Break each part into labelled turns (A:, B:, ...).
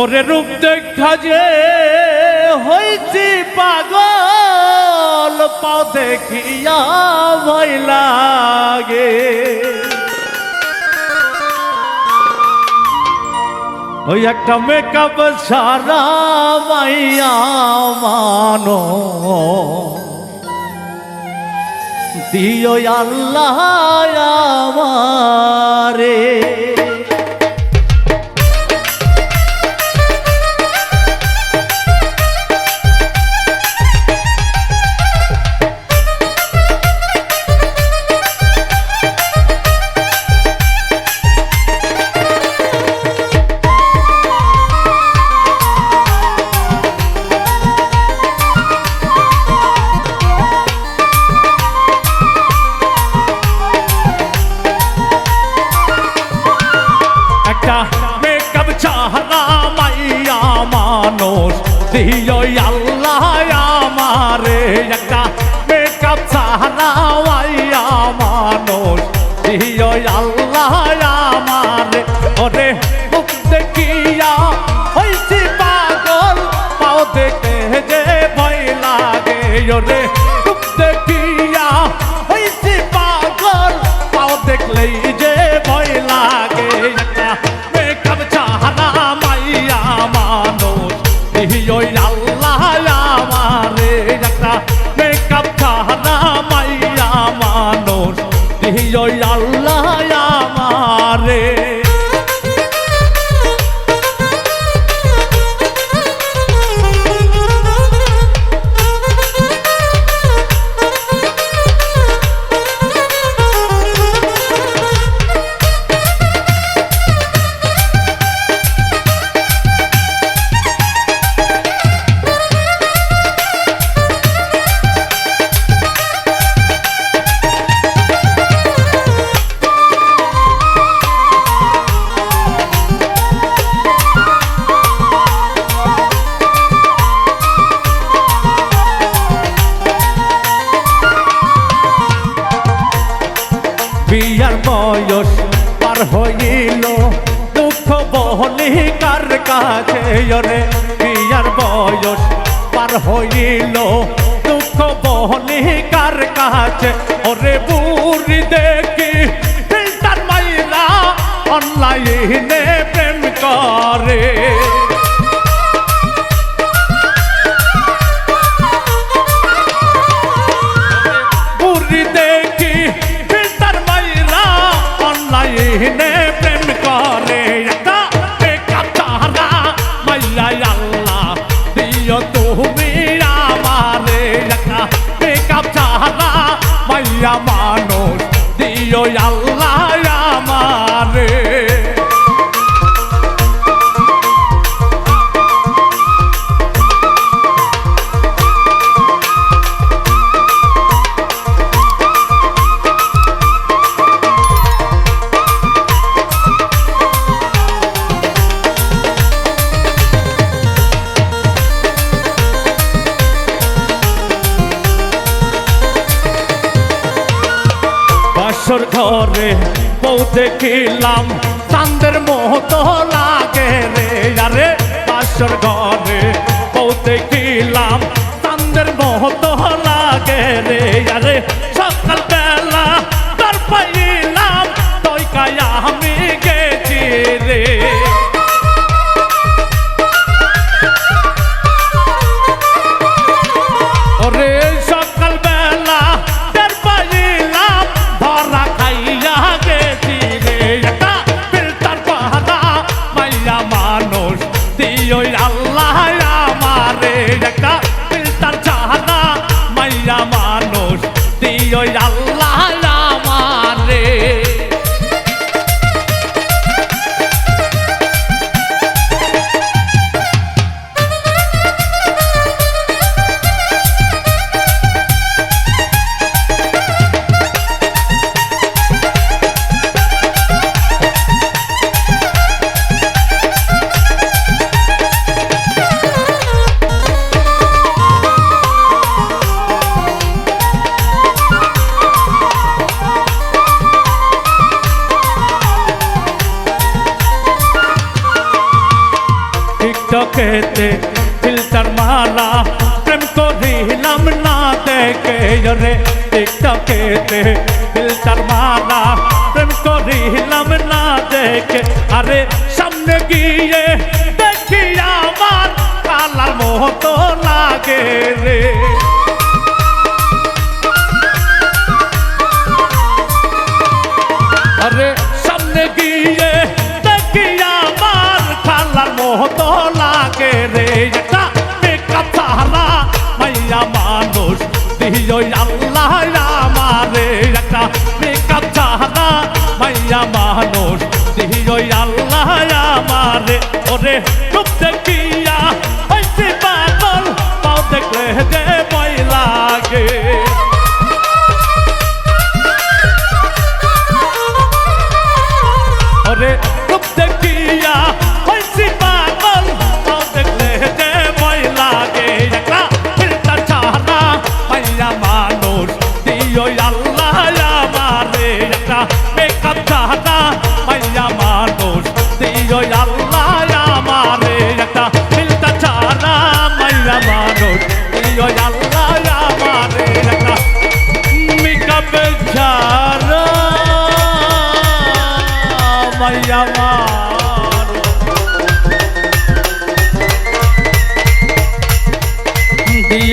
A: ওরে রূপ দেখা যে হয়েছি পাগল, পাও দেখিয়া ভয় লাগে। ওই একটা মেকআপ সারা মাইয়া মানো। দিও আল্লাহ আমারে। চাহরা মাইয়া মানুষ দিয় আল্লাহ আমারে একটা মানুষ আল্লাহ বহলি কার কাছে রে বিয়ার বয়স পার হইল। দুঃখ বহলি কার কাছে ওরে বুড়ি দেখি ফিল্টার মাইলা অনলাইনে প্রেম করে। বাসর ঘরে বউ দেখিলাম চান্দের মতো লাগে রে। আরে বাসর ঘরে বউ দেখিলাম চান্দের মতো লাগে রে। আরে ওই আল্লাহ ফিল্টার চাহারা মাইয়া মানুষ দিও টিকটকেতে ফিল্টার মারা প্রেম করিলাম না দেখে রে টিকটকেতে ফিল্টার মারা প্রেম করিলাম না দেখে আরে সামনে গিয়ে দেখি আমার কালার মতো লাগে রে আরে সামনে গিয়ে দেখি আমার খালার মতো লাগে আমারে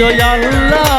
A: দিও আল্লাহ